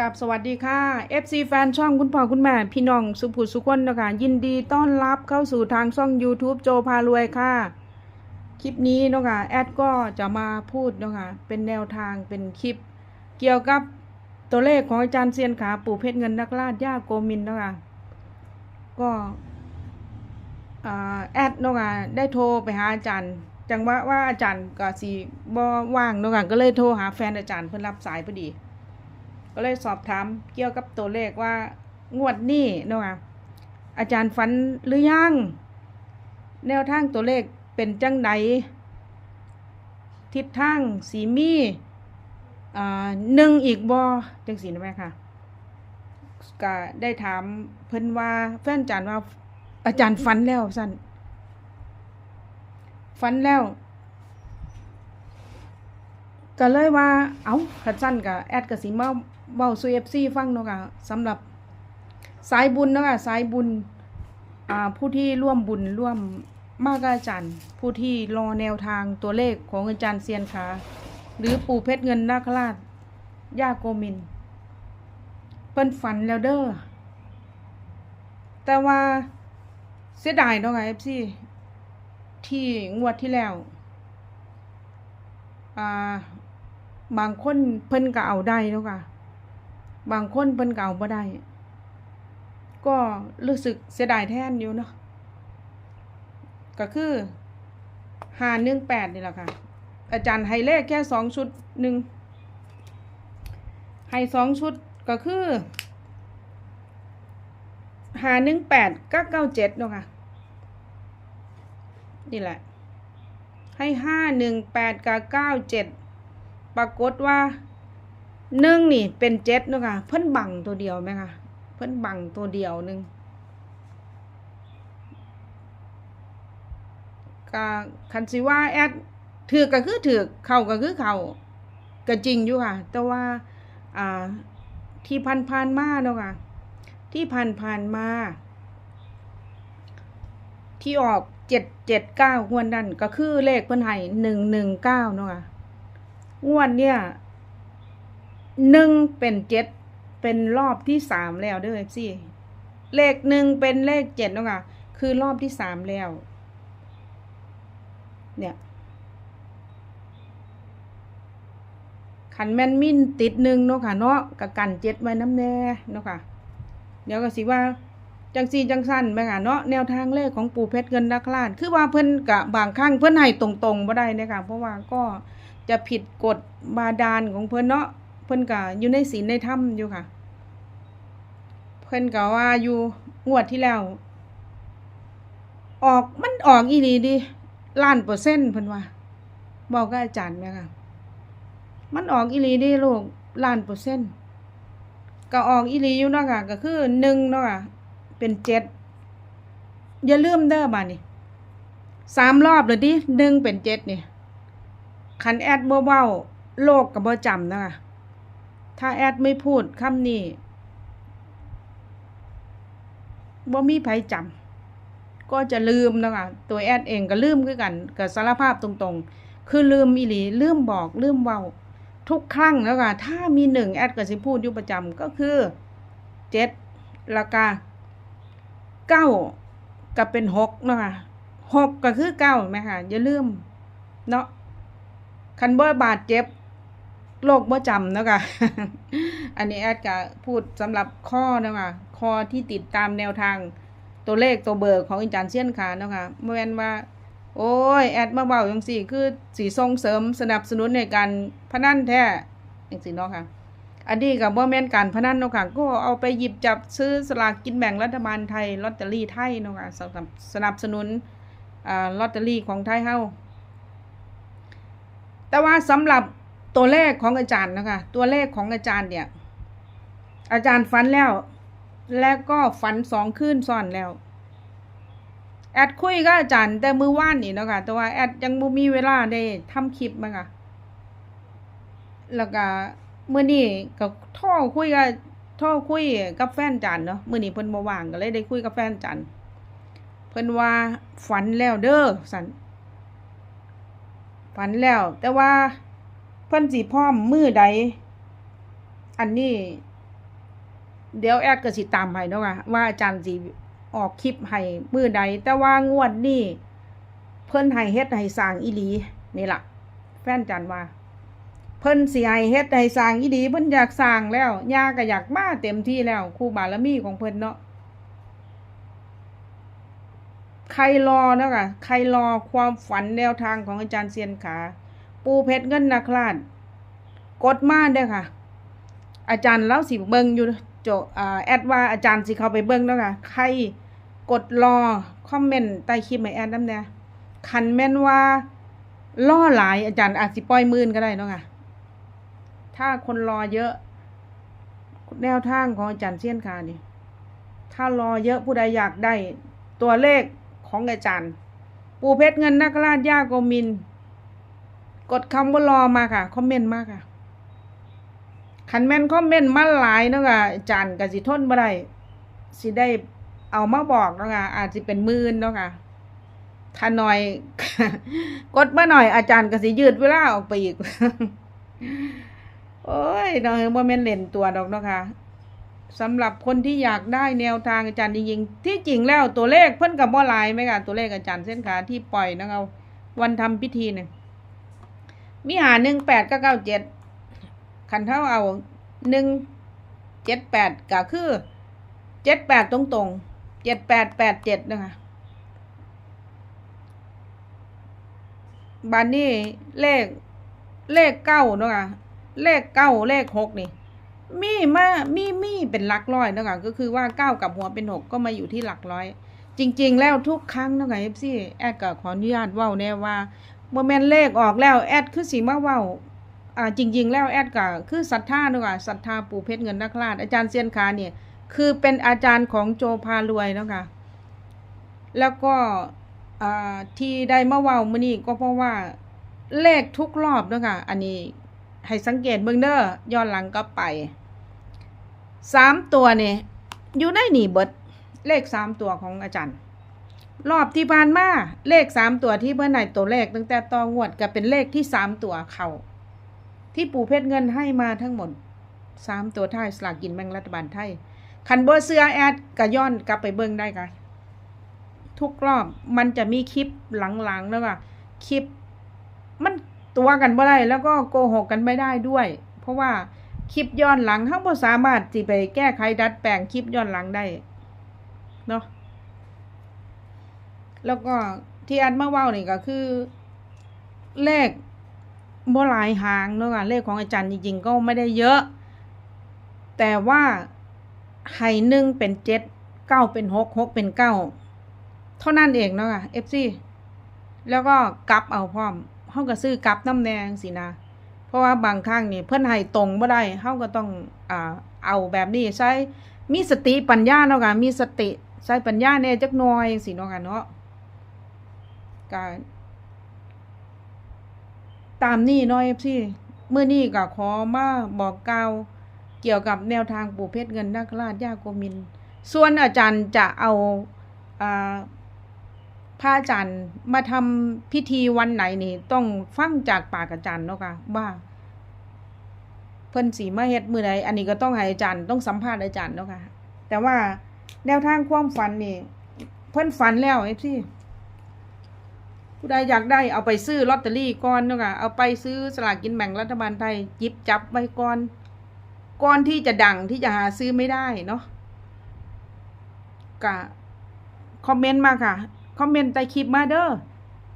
กับสวัสดีค่ะ FC แฟนช่องคุณพ่อคุณแม่ พี่น้องสุภุสุคนนะคะยินดีต้อนรับเข้าสู่ทางช่อง YouTube โจพารวยค่ะ คลิปนี้นะคะแอดก็จะมาพูดนะคะเป็นแนวทางเป็นคลิป เกี่ยวกับตัวเลขของอาจารย์เซียนขาปู่เพชรเงินนักราชย่าโกมินนะคะก็แอดนะคะได้โทรไปหาอาจารย์จังว่าว่าอาจารย์ก็สีบ่ว่างนะคะก็เลยโทรหาแฟนอาจารย์เพื่อรับสายพอดี ก็เลยสอบถามเกี่ยวกับตัวเลขว่างวดนี้เนาะคะอาจารย์ฝันหรือยัง แนวทางตัวเลขเป็นจังไดทิศทางสีมีอ่าหนึ่งอีกบอจังสีนะแม่ค่ะก็ได้ถามเพิ่นว่าแฟนอาจารย์ว่าอาจารย์ฝันแล้วสั้นฝันแล้วก็เลยว่า เอาขัดสั้นกับแอดกับสีมา เบาซูเอฟซีฟังเนาะค่ะสำหรับสายบุญเนาะค่ะสายบุญผู้ที่ร่วมบุญร่วมมากอาจารย์ ผู้ที่รอแนวทางตัวเลขของอาจารย์เซียนขาหรือปู่เพชรเงินนาคราชย่าโกมินเพิ่นฝันแล้วเด้อแต่ว่าเสียดายเนาะค่ะเอฟซีที่งวดที่แล้วบางคนเพิ่นก็เอาได้แล้วค่ะ บางคนเพิ่นก็เอาบ่ได้ ก็รู้สึกเสียดายแทนอยู่เนาะก็คือหาหนึ่งแปดนี่แหละค่ะ อาจารย์ให้เลขแค่สองชุดหนึ่งให้สองชุดก็คือหาหนึ่งแปดก็เก้าเจ็ดเนาะค่ะ นี่แหละ ให้ห้าหนึ่งแปดกับเก้าเจ็ดปรากฏว่า หนึ่งนี่เป็นเจ็ดนาะค่ะเพิ่นบังตัวเดียวไหมคะเพิ่นบังตัวเดียวหนึ่งก็คันสิว่าแอดถือก็คือถือเข่าก็คือเข่าก็จริงอยู่ค่ะ แต่ว่าอ่าที่พันพันมาเนาะค่ะที่พันพันมา ที่ออกเจ็ดเจ็ดเก้างวดนั่นก็คือเลขเพิ่นให้หนึ่งหนึ่งเก้าเนาะค่ะงวดเนี่ย หนึ่งเป็นเจ็ดเป็นรอบที่สามแล้วเด้อสิเลขหนึ่งเป็นเลขเจ็ดเนาะค่ะคือรอบที่สามแล้ว เนี่ยขันแมนมินติดหนึ่งเนาะค่ะเนาะกับกันเจ็ดไว้น้ำแน่เนาะค่ะ เดี๋ยวก็สิว่าจังซีจังสั้นไปค่ะเนาะแนวทางเลขของปู่เพชรเงินนักลาดคือว่าเพิ่นกะบางครั้งเพิ่นให้ตรงๆบ่ได้เนยคะเพราะว่าก็จะผิดกฎบาดาลของเพิ่นเนาะ เพิ่นกะอยู่ในศีลในถ้ำอยู่ค่ะ เพิ่นกะว่าอยู่งวดที่แล้ว ออกมันออกอีหลีดิล้านเปอร์เซ็นต์เพิ่นว่าบอกกับอาจารย์ไหมค่ะ มันออกอีหลีดิลูกล้านเปอร์เซ็นต์ก็ออกอีหลีอยู่เนาะค่ะ ก็คือหนึ่งเนาะค่ะ เป็นเจ็ดอย่าลืมเด้อบ้านี่สามรอบเลยดิหนึ่งเป็นเจ็ดนี่คันแอดเบาๆโลกกับบ่จำนะคะ ถ้าแอดไม่พูดคำนี้บ่มีไผจำก็จะลืมนะคะตัวแอดเองก็ลืมคือกันกับสารภาพตรงๆ คือลืมอีหลีลืมบอกลืมเว้าทุกครั้งแล้วค่ะถ้ามีหนึ่งแอดก็สิพูดอยู่ประจำก็คือเจ็ดแล้วก็เก้าก็เป็นหกนะคะหกก็คือเก้าไหมค่ะอย่าลืมเนาะคันเบ่บาดเจ็บ โรคบ่จำเนาะค่ะอันนี้แอดก็พูดสำหรับข้อเนาะค่ะข้อที่ติดตามแนวทางตัวเลขตัวเบอร์ของอาจารย์เซียนขาเนาะค่ะเมื่อวันว่า โอ้ยแอดมาเบาจังสี่คือสีส่งเสริมสนับสนุนในการพนันแท้จังสี่เนาะค่ะอันนี้กับว่าแม่นการพนันเนาะค่ะก็เอาไปหยิบจับซื้อสลากกินแบ่งรัฐบาลไทยลอตเตอรี่ไทยเนาะค่ะสนับสนับสนุนอ่าลอตเตอรี่ของไทยเฮาแต่ว่าสำหรับ ตัวเลขของอาจารย์นะคะ ตัวเลขของอาจารย์เนี่ย อาจารย์ฝันแล้ว แล้วก็ฝันสองคืนซ้อนแล้ว แอดคุยกับอาจารย์แต่มือว่านนี่เนาะค่ะแต่ว่าแอดยังบ่มีเวลาได้ทำคลิปมาค่ะแล้วก็มื้อนี้ก็โทรคุยกับโทรคุยกับแฟนจันเนาะมื้อนี้เพิ่นบ่ว่างก็เลยได้คุยกับแฟนจันเพิ่นว่าฝันแล้วเด้อสันฝันแล้ว แต่ว่า เพิ่นสิพร้อมมื้อใด อันนี้ เดี๋ยวแอดก็สิตามให้เนาะค่ะว่าอาจารย์สิออกคลิปให้มื้อใด แต่ว่างวดนี้เพิ่นให้เฮ็ดให้สร้างอีหลีนี่ล่ะ แฟนจันว่า เพิ่นสิให้เฮ็ดให้สร้างอีหลีเพิ่นอยากสร้างแล้วย่าก็อยากมาเต็มที่แล้วครูบารมีของเพิ่นเนาะใครรอเนาะค่ะใครรอความฝันแนวทางของอาจารย์เซียนขา ปูเพชรเงินนาคราชกดมาเด้อค่ะ อาจารย์เล่าสิเบิงอยู่โจอแอดว่าอาจารย์สิเข้าไปเบิงแล้วค่ะ ใครกดรอคอมเมนต์ใต้คลิปให้แอดนำแน่คันแม่นว่าล่อหลายอาจารย์อาจสิปล่อยมื่นก็ได้เนาะค่ะ ถ้าคนรอเยอะ แนวทางของอาจารย์เซียนคานี่ถ้ารอเยอะผู้ใดอยากได้ ตัวเลขของอาจารย์ ปูเพชรเงินนาคราชย่าโกมิน กดคำว่ารอมาค่ะ คอมเมนต์มาค่ะคันแม่นคอมเมนต์มาหลายเนาะค่ะอาจารย์ก็สิทนบ่ได้สิได้เอามาบอกเนาะค่ะอาจสิเป็นมื่นเนาะค่ะถ้าหน่อย กดมาหน่อยอาจารย์ก็สิยืดเวลาออกไปอีก โอ้ยเนาะบ่แม่นเล่นตัวดอกเนาะค่ะสำหรับคนที่อยากได้แนวทางอาจารย์จริงๆที่จริงแล้วตัวเลขเพิ่นก็บ่หลายไหมค่ะตัวเลขอาจารย์เส้นขาที่ปล่อยนะคะวันทำพิธีเนี่ย มีหา18กับ97คันเท่าเอาหนึ่งเจ็ดแปดก็คือเจ็ดแปดตรงตรงเจ็ดแปดแปดเจ็ดนะคะบันนี้เลขเลขเก้าเนาะคะเลขเก้าเลขหกนี่ มีมามีมีเป็นหลักร้อยเนาะคะก็คือว่าเก้ากับหัวเป็นหกก็มาอยู่ที่หลักร้อย จริง ๆ แล้วทุกครั้งเนาะคะเอฟซีแอดก็ขออนุญาตว้าแน่ว่า เมื่อแม่นเลขออกแล้วแอดคือสีมาเว้าอ่าจริง ๆ แล้วแอดก็คือศรัทธาด้วยค่ะศรัทธาปู่เพชรเงินนักราชอาจารย์เซียนคาเนี่ยคือเป็นอาจารย์ของโจพารวยเนาะค่ะแล้วก็อ่าที่ได้มาเว้ามื้อนี้ก็เพราะว่าเลขทุกรอบเนาะค่ะอันนี้ให้สังเกตเบิ่งเด้อย้อนหลังก็ไปสามตัวเนี่ยอยู่ในนี่เบิดเลขสามตัวของอาจารย์ รอบที่ผ่านมาเลขสามตัวที่เพื่อไหนตัวเลขตั้งแต่ตองวดก็เป็นเลขที่สามตัวเขาที่ปู่เพชรเงินให้มาทั้งหมดสามตัวท้ายสลากกินแบ่งรัฐบาลไทยคันเบอร์เสื้อแอดก็ย้อนกลับไปเบิ่งได้ค่ะทุกรอบมันจะมีคลิปหลังๆแล้วก็คลิป มันตัวกันบ่ได้แล้วก็โกหกกันไม่ได้ด้วย เพราะว่าคลิปย้อนหลังทั้งบ่สามารถสิไปแก้ไขดัดแปลงคลิปย้อนหลังได้เนาะ แล้วก็ที่อันมาเว้านี่ก็คือเลขบ่หลายหางเนาะค่ะเลขของอาจารย์จริงๆก็ไม่ได้เยอะ แต่ว่าให้หนึ่งเป็นเจ็ดเก้าเป็นหกหกเป็นเก้าเท่านั้นเองเนาะค่ะ FC แล้วก็กลับเอาพร้อมเฮาก็ซื้อกลับน้ำแดงสินะ เพราะว่าบางครั้งนี่เพิ่อนให้ตรงบ่ได้เฮาก็ต้องอ่าเอาแบบนี้ใช้มีสติปัญญาเนาะค่ะมีสติใช้ปัญญาแน่จักหน่อยจังซี่เนาะค่ะเนาะ ก็ตามนี่น้อยพี่เมื่อนี้ก็ขอมาบอกกล่าวเกี่ยวกับแนวทางปู่เพชรเงินนาคราชยาโกมิน ส่วนอาจารย์จะเอาอ่าพระอาจารย์มาทำพิธีวันไหนนี่ ต้องฟังจากปากอาจารย์เนาะค่ะว่า เพิ่นสีมาเฮ็ดมือใดอันนี้ก็ต้องให้อาจารย์ต้องสัมภาษณ์อาจารย์เนาะค่ะแต่ว่าแนวทางความฝันนี่ เพิ่นฝันแล้วไอ้พี่ ผู้ใดอยากได้เอาไปซื้อลอตเตอรี่ก่อนเนาะค่ะเอาไปซื้อสลากกินแบ่งรัฐบาลไทยหยิบจับไว้ก่อนก่อนที่จะดังที่จะหาซื้อไม่ได้เนาะกะคอมเมนต์มาค่ะ คอมเมนต์ใต้คลิปมาเด้อ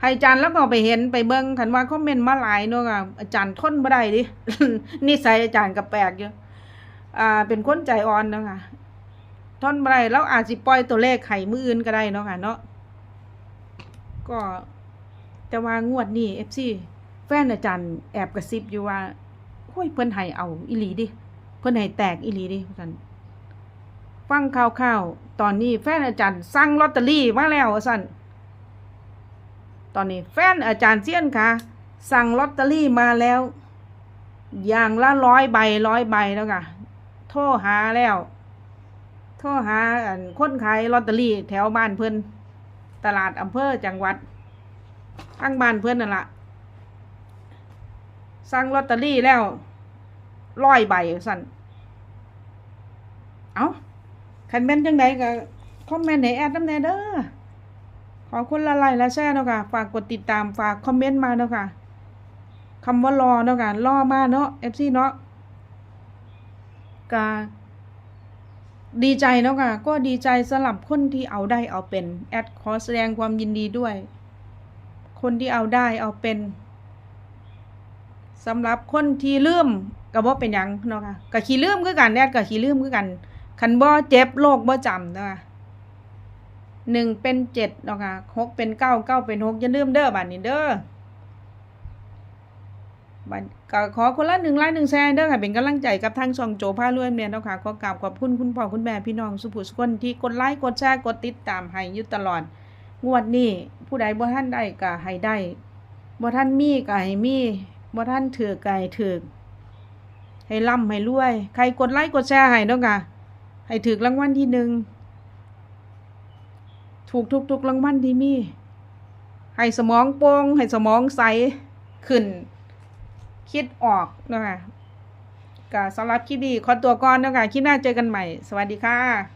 ให้อาจารย์แล้วก็ไปเห็นไปเบิ่งคันว่าคอมเมนต์มาหลายเนาะค่ะอาจารย์ทนบ่ได้ดินิสัยอาจารย์ก็แปลกอยู่อ่าเป็นคนใจอ่อนเนาะค่ะทนบ่ได้แล้วอาจสิปล่อยตัวเลขไข่มืออื่นก็ได้เนาะค่ะเนาะก็ แต่ว่างวดนี้ FC แฟนอาจารย์แอบกระซิบอยู่ว่าโอ้ยเพิ่อนให้เอาอีหลีดิ เพิ่อนให้แตกอีหลีดิท่านฟังข่าวๆตอนนี้แฟนอาจารย์สั่งลอตเตอรี่มาแล้วว่าซั่นตอนนี้แฟนอาจารย์เซียนค่ะ สั่งลอตเตอรี่มาแล้ว อย่างละร้อยใบร้อยใบแล้วค่ะโทรหาแล้วโทรหาอันคนขายลอตเตอรี่แถวบ้านเพิ่อนตลาดอำเภอจังหวัด ข้างบ้านเพื่อนนั่นละสั่งลอตเตอรี่แล้วร้อยใบสั่นเอ้าคันแม่นจังไดก็คอมเมนต์ให้แอดนำแน่เด้อขอคนละไลค์ละแชร์เนาะค่ะ ฝากกดติดตามฝากคอมเมนต์มาเนาะค่ะคำว่ารอเนาะค่ะรอมาเนาะ FC เนาะก็ดีใจเนาะค่ะ ก็ดีใจสำหรับคนที่เอาได้เอาเป็น แอดขอแสดงความยินดีด้วย คนที่เอาได้เอาเป็นสำหรับคนที่ลืมก็บ่เป็นหยังเนาะค่ะก็ขี้ลืมคือกันแอดก็ขี้ลืมคือกันคันบ่เจ็บโรคบ่จำเนาะค่ะหนึ่งเป็นเจ็ดเนาะค่ะหกเป็นเก้าเก้าเป็นหกอย่าลืมเด้อบัดนี้เด้อบัดก็ขอคนละหนึ่งไลค์หนึ่งแชร์เด้อค่ะเป็นกำลังใจกับทางช่องโจพารวยเนี่ยเนาะค่ะขอกราบขอบคุณคุณพ่อคุณแม่พี่น้องสุภุสุคนที่กดไลค์กดแชร์กดติดตามให้อยู่ตลอด งวดนี้ผู้ใดบ่ท่านได้ก็ให้ได้บ่ท่านมีก็ให้มีบ่ท่านถือก็ให้ถือให้ร่ำให้รวย ใครกดไลค์กดแชร์ให้เนาะค่ะให้ถือรางวัลที่หนึ่งถูกทุกๆรางวัลที่มีให้สมองโปร่งให้สมองใสขึ้น คิดออกเนาะค่ะก็สำหรับคลิปนี้ขอตัวก่อนเนาะค่ะคลิปหน้าเจอกันใหม่ สวัสดีค่ะ